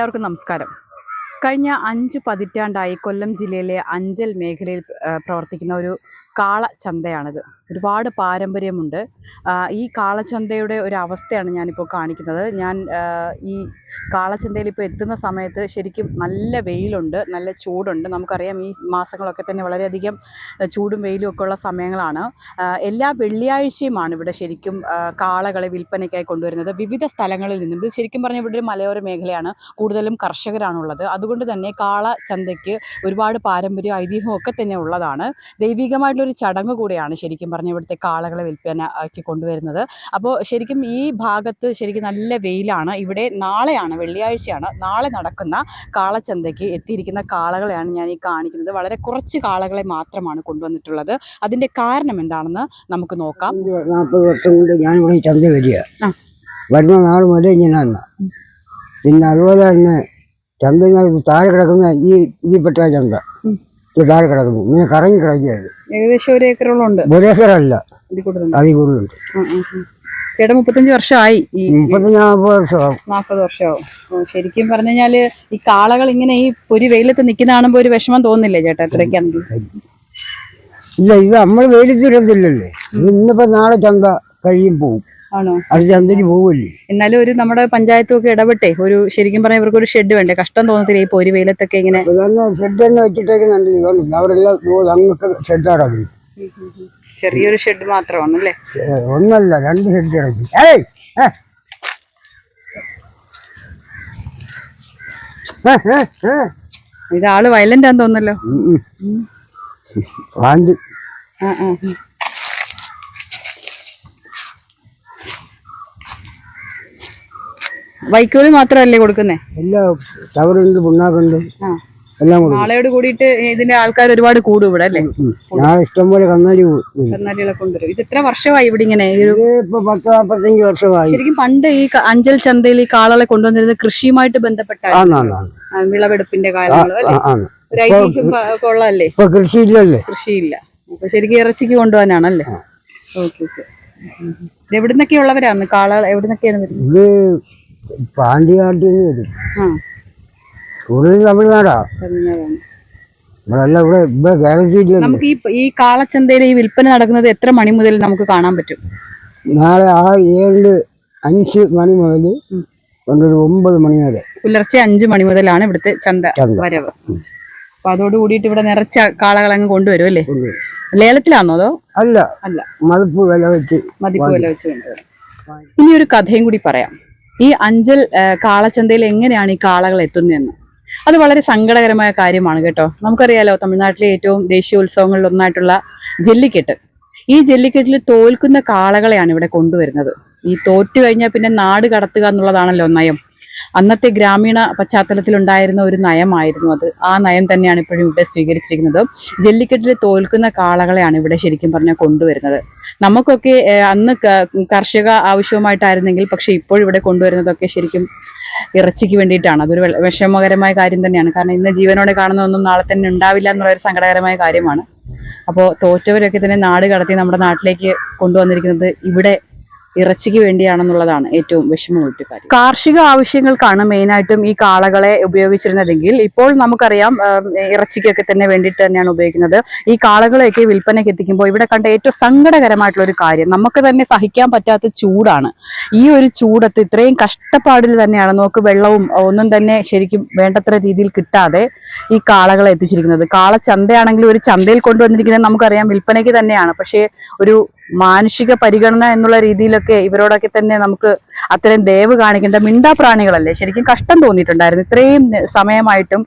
എല്ലാവർക്കും നമസ്കാരം. കഴിഞ്ഞ അഞ്ച് പതിറ്റാണ്ടായി കൊല്ലം ജില്ലയിലെ അഞ്ചൽ മേഖലയിൽ പ്രവർത്തിക്കുന്ന ഒരു കാളച്ചന്തയാണിത്. ഒരുപാട് പാരമ്പര്യമുണ്ട്. ഈ കാളച്ചന്തയുടെ ഒരു അവസ്ഥയാണ് ഞാനിപ്പോൾ കാണിക്കുന്നത്. ഞാൻ ഈ കാളച്ചന്തയിൽ ഇപ്പോൾ എത്തുന്ന സമയത്ത് ശരിക്കും നല്ല വെയിലുണ്ട് നല്ല ചൂടുണ്ട്. നമുക്കറിയാം ഈ മാസങ്ങളൊക്കെ തന്നെ വളരെയധികം ചൂടും വെയിലും ഒക്കെ ഉള്ള സമയങ്ങളാണ്. എല്ലാ വെള്ളിയാഴ്ചയുമാണ് ഇവിടെ ശരിക്കും കാളകളെ വിൽപ്പനയ്ക്കായി കൊണ്ടുവരുന്നത്. വിവിധ സ്ഥലങ്ങളിൽ നിന്നും ഇത് ശരിക്കും പറഞ്ഞാൽ ഇവിടെ ഒരു മലയോര മേഖലയാണ്. കൂടുതലും കർഷകരാണുള്ളത്. അതുകൊണ്ട് തന്നെ കാള ചന്തയ്ക്ക് ഒരുപാട് പാരമ്പര്യം ഐതിഹ്യമൊക്കെ തന്നെ ഉള്ളതാണ്. ദൈവികമായിട്ടുള്ളൊരു ചടങ്ങ് കൂടെയാണ് ശരിക്കും പറഞ്ഞാൽ ഇവിടുത്തെ കാളകളെ വിൽപ്പന ആക്കി കൊണ്ടുവരുന്നത്. അപ്പോൾ ശരിക്കും ഈ ഭാഗത്ത് ശരിക്കും നല്ല വെയിലാണ്. ഇവിടെ നാളെയാണ് വെള്ളിയാഴ്ചയാണ് നാളെ നടക്കുന്ന കാളച്ചന്തയ്ക്ക് എത്തിയിരിക്കുന്ന കാളകളെയാണ് ഞാൻ ഈ കാണിക്കുന്നത്. വളരെ കുറച്ച് കാളകളെ മാത്രമാണ് കൊണ്ടുവന്നിട്ടുള്ളത്. അതിന്റെ കാരണം എന്താണെന്ന് നമുക്ക് നോക്കാം. നാൽപ്പത് വർഷം കൊണ്ട് ഞാൻ ഇവിടെ ഈ ചന്ത വരിക വരുന്ന നാൾ മുതൽ ഇങ്ങനെ പിന്നെ അതുപോലെ തന്നെ ചന്ത താഴെ കിടക്കുന്ന ഈ ഇതിൽപ്പെട്ട ചന്ത. താഴെ കിടക്കുന്നു. ഇങ്ങനെ കറങ്ങി കിടക്കുകയത് ഏകദേശം ഒരു ഏക്കറോളം ഉണ്ട് ഇതിൽ കൂടുതലുണ്ട് അതിൽ കൂടുതലുണ്ട്. ചേട്ടാ മുപ്പത്തഞ്ച് വർഷമായി ഈ മുപ്പത്തി നാൽപ്പത് വർഷമാകും നാൽപ്പത് വർഷമാവും. ഓ, ശരിക്കും പറഞ്ഞു കഴിഞ്ഞാൽ ഈ കാളകൾ ഇങ്ങനെ ഈ ഒരു വെയിലത്ത് നിൽക്കുന്ന ഒരു വിഷമം തോന്നില്ലേ ചേട്ടാ? ഇത്രയൊക്കെയാണെങ്കിൽ ഇല്ല ഇത് നമ്മൾ വേലിത്തിടത്തില്ലല്ലേ ഇത് ഇന്നിപ്പോ നാളെ ചന്ത കഴിയും പോവും. ആണോ? അത് ചന്തയ്ക്ക് പോവില്ലേ? എന്നാലും ഒരു നമ്മുടെ പഞ്ചായത്തും ഒക്കെ ഇടപെട്ടേ. ഒരു ശരിക്കും പറഞ്ഞാൽ ഇവർക്ക് ഒരു ഷെഡ് വേണ്ടേ? കഷ്ടം തോന്നത്തില്ല ഈ പൊരി വെയിലത്തൊക്കെ ഇങ്ങനെ? ഷെഡ് തന്നെ വെച്ചിട്ടേക്കുന്നുണ്ട് അവരെല്ലാം ഷെഡ് ഷെഡാണ് ചെറിയൊരു ഷെഡ് മാത്രമാണ് അല്ലേ ഒന്നല്ല രണ്ട് ഷെഡ് കിടക്കും ഏയ് ഏ. ഏ, ഏ, ഏ. ഇത് ആൾ വയലന്റ് ആന്ന് തോന്നല്ലോ. ആ ആ വൈക്കോൽ മാത്രമല്ലേ കൊടുക്കുന്നേ? എല്ലാം ചവറുണ്ട് പുണ്ണാക്കുണ്ട് എല്ലാം നാളെയോട് കൂടിയിട്ട് ഇതിന്റെ ആൾക്കാർ ഒരുപാട് കൂടും ഇവിടെ അല്ലേ? ഞാൻ ഇഷ്ടംപോലെ കന്നാലി കന്നാലികളൊക്കെ കൊണ്ടുവരും ഇത് എത്ര വർഷമായി ഇവിടെ ഇങ്ങനെ പത്ത് നാപ്പത്തഞ്ച് വർഷമായി. ശരിക്കും പണ്ട് ഈ അഞ്ചൽ ചന്തയിൽ ഈ കാളകളെ കൊണ്ടുവന്നിരുന്നത് കൃഷിയുമായിട്ട് ബന്ധപ്പെട്ട വിളവെടുപ്പിന്റെ കാലങ്ങളല്ലേ ഇപ്പൊ കൃഷിയില്ല. അപ്പൊ ശരിക്കും ഇറച്ചിക്ക് കൊണ്ടുപോകാനാണല്ലേ? Okay okay. എവിടുന്നൊക്കെ ഉള്ളവരാണ് കാളകൾ എവിടുന്നൊക്കെയാണ് വരുന്നത്? പാണ്ടിയാട്ടിൽ നിന്ന് വരും. കൂടുതൽ തമിഴ്നാടാ. തമിഴ്നാടാണ്. നമ്മളെല്ലാം ഇവിടെ ഇവിടെ കേരളത്തിൽ ഇല്ലല്ലോ നമുക്ക് ഈ ഈ കാളച്ചന്തയിൽ ഈ വിൽപ്പന നടക്കുന്നത് എത്ര മണി മുതൽ നമുക്ക് കാണാൻ പറ്റും? നാളെ ആറ് ഏഴ് അഞ്ച് മണി മുതൽ ഒമ്പത് മണി വരെ. പുലർച്ചെ അഞ്ചു മണി മുതലാണ് ഇവിടുത്തെ ചന്ത ചന്ത. വരവ്. അപ്പൊ അതോട് കൂടിയിട്ട് ഇവിടെ നിറച്ച കാളകൾ അങ്ങ് കൊണ്ടുവരും അല്ലേ? ലേലത്തിലാണോ അതോ? അല്ല. അല്ല. മതിപ്പ് വില വെച്ച് മതിപ്പ് വില വെച്ച് കൊണ്ടുവരും. ഇനി ഒരു കഥയും കൂടി പറയാം. ഈ അഞ്ചൽ കാളച്ചന്തയിൽ എങ്ങനെയാണ് ഈ കാളകൾ എത്തുന്നതെന്ന്? അത് വളരെ സങ്കടകരമായ കാര്യമാണ് കേട്ടോ. നമുക്കറിയാലോ തമിഴ്നാട്ടിലെ ഏറ്റവും ദേശീയ ഉത്സവങ്ങളിൽ ഒന്നായിട്ടുള്ള ജല്ലിക്കെട്ട്. ഈ ജല്ലിക്കെട്ടിൽ തോൽക്കുന്ന കാളകളെയാണ് ഇവിടെ കൊണ്ടുവരുന്നത്. ഈ തോറ്റു കഴിഞ്ഞാൽ പിന്നെ നാട് കടത്തുക എന്നുള്ളതാണല്ലോ നയം. അന്നത്തെ ഗ്രാമീണ പശ്ചാത്തലത്തിലുണ്ടായിരുന്ന ഒരു നയമായിരുന്നു അത്. ആ നയം തന്നെയാണ് ഇപ്പോഴും ഇവിടെ സ്വീകരിച്ചിരിക്കുന്നത്. ജല്ലിക്കെട്ടിൽ തോൽക്കുന്ന കാളകളെയാണ് ഇവിടെ ശരിക്കും പറഞ്ഞാൽ കൊണ്ടുവരുന്നത്. നമുക്കൊക്കെ അന്ന് കർഷക ആവശ്യവുമായിട്ടായിരുന്നെങ്കിൽ പക്ഷെ ഇപ്പോഴിവിടെ കൊണ്ടുവരുന്നതൊക്കെ ശരിക്കും ഇറച്ചിക്ക് വേണ്ടിയിട്ടാണ്. അതൊരു വിഷമകരമായ കാര്യം തന്നെയാണ്. കാരണം ഇന്ന് ജീവനോടെ കാണുന്നതൊന്നും നാളെ തന്നെ ഉണ്ടാവില്ല എന്നുള്ള ഒരു സങ്കടകരമായ കാര്യമാണ്. അപ്പോൾ തോറ്റവരൊക്കെ തന്നെ നാട് കടത്തി നമ്മുടെ നാട്ടിലേക്ക് കൊണ്ടുവന്നിരിക്കുന്നത് ഇവിടെ ഇറച്ചിക്ക് വേണ്ടിയാണെന്നുള്ളതാണ് ഏറ്റവും വിഷമമുള്ള കാര്യം. കാർഷിക ആവശ്യങ്ങൾക്കാണ് മെയിനായിട്ടും ഈ കാളകളെ ഉപയോഗിച്ചിരുന്നതെങ്കിൽ ഇപ്പോൾ നമുക്കറിയാം ഇറച്ചിക്കൊക്കെ തന്നെ വേണ്ടിയിട്ട് തന്നെയാണ് ഉപയോഗിക്കുന്നത്. ഈ കാളകളെയൊക്കെ വിൽപ്പനയ്ക്ക് എത്തിക്കുമ്പോൾ ഇവിടെ കണ്ട ഏറ്റവും സങ്കടകരമായിട്ടുള്ള ഒരു കാര്യം നമുക്ക് തന്നെ സഹിക്കാൻ പറ്റാത്ത ചൂടാണ്. ഈ ഒരു ചൂടത്ത് ഇത്രയും കഷ്ടപ്പാടിൽ തന്നെയാണ് നമുക്ക് വെള്ളവും ഒന്നും തന്നെ ശരിക്കും വേണ്ടത്ര രീതിയിൽ കിട്ടാതെ ഈ കാളകളെ എത്തിച്ചിരിക്കുന്നത്. കാള ചന്തയാണെങ്കിലും ഒരു ചന്തയിൽ കൊണ്ടുവന്നിരിക്കുന്നത് നമുക്കറിയാം വിൽപ്പനയ്ക്ക് തന്നെയാണ്. പക്ഷേ ഒരു മാനുഷിക പരിഗണന എന്നുള്ള രീതിയിലൊക്കെ ഇവരോടൊക്കെ തന്നെ നമുക്ക് അത്രയും ദയവ് കാണിക്കേണ്ട മിണ്ടാപ്രാണികളല്ലേ? ശരിക്കും കഷ്ടം തോന്നിയിട്ടുണ്ടായിരുന്നു. ഇത്രയും സമയമായിട്ടും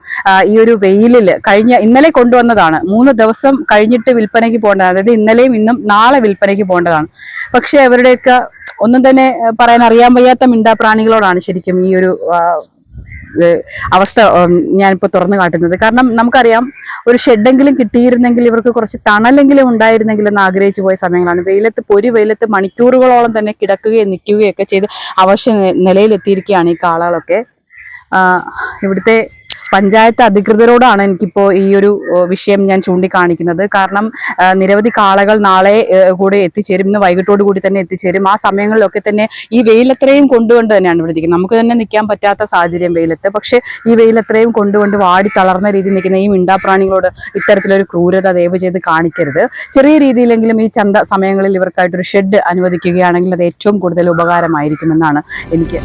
ഈ ഒരു വെയിലിൽ കഴിഞ്ഞ ഇന്നലെ കൊണ്ടുവന്നതാണ്. മൂന്ന് ദിവസം കഴിഞ്ഞിട്ട് വിൽപ്പനയ്ക്ക് പോകേണ്ടതാണ്. അതായത് ഇന്നലെയും ഇന്നും നാളെ വിൽപ്പനയ്ക്ക് പോകേണ്ടതാണ്. പക്ഷെ അവരുടെയൊക്കെ ഒന്നും തന്നെ പറയാൻ അറിയാൻ വയ്യാത്ത മിണ്ടാപ്രാണികളോടാണ് ശരിക്കും ഈ ഒരു അവസ്ഥ ഞാനിപ്പോൾ ഞാനിപ്പോ തുറന്നു കാട്ടുന്നത്. കാരണം നമുക്കറിയാം ഒരു ഷെഡെങ്കിലും കിട്ടിയിരുന്നെങ്കിൽ ഇവർക്ക് കുറച്ച് തണലെങ്കിലും ഉണ്ടായിരുന്നെങ്കിൽ എന്ന് ആഗ്രഹിച്ചു പോയ സമയങ്ങളാണ്. വെയിലത്ത് പൊരി വെയിലത്ത് മണിക്കൂറുകളോളം തന്നെ കിടക്കുകയും നിൽക്കുകയൊക്കെ ചെയ്ത് അവശ്യ നിലയിലെത്തിയിരിക്കുകയാണ് ഈ കാളകളൊക്കെ. ഇവിടുത്തെ പഞ്ചായത്ത് അധികൃതരോടാണ് എനിക്കിപ്പോൾ ഈ ഒരു വിഷയം ഞാൻ ചൂണ്ടിക്കാണിക്കുന്നത്. കാരണം നിരവധി കാളകൾ നാളെ കൂടെ എത്തിച്ചേരും ഇന്ന് വൈകിട്ടോട് കൂടി തന്നെ എത്തിച്ചേരും. ആ സമയങ്ങളിലൊക്കെ തന്നെ ഈ വെയിലത്രയും കൊണ്ടുകൊണ്ട് തന്നെയാണ് ഇവിടെ ഇരിക്കുന്നത്. നമുക്ക് തന്നെ നിൽക്കാൻ പറ്റാത്ത സാഹചര്യം വെയിലത്ത്. പക്ഷേ ഈ വെയിലത്രയും കൊണ്ടുകൊണ്ട് വാടി തളർന്ന രീതിയിൽ നിൽക്കുന്ന ഈ മിണ്ടാപ്രാണികളോട് ഇത്തരത്തിലൊരു ക്രൂരത ദയവ് ചെയ്ത് കാണിക്കരുത്. ചെറിയ രീതിയിലെങ്കിലും ഈ ചന്ത സമയങ്ങളിൽ ഇവർക്കായിട്ടൊരു ഷെഡ് അനുവദിക്കുകയാണെങ്കിൽ അത് ഏറ്റവും കൂടുതൽ ഉപകാരമായിരിക്കുമെന്നാണ് എനിക്ക്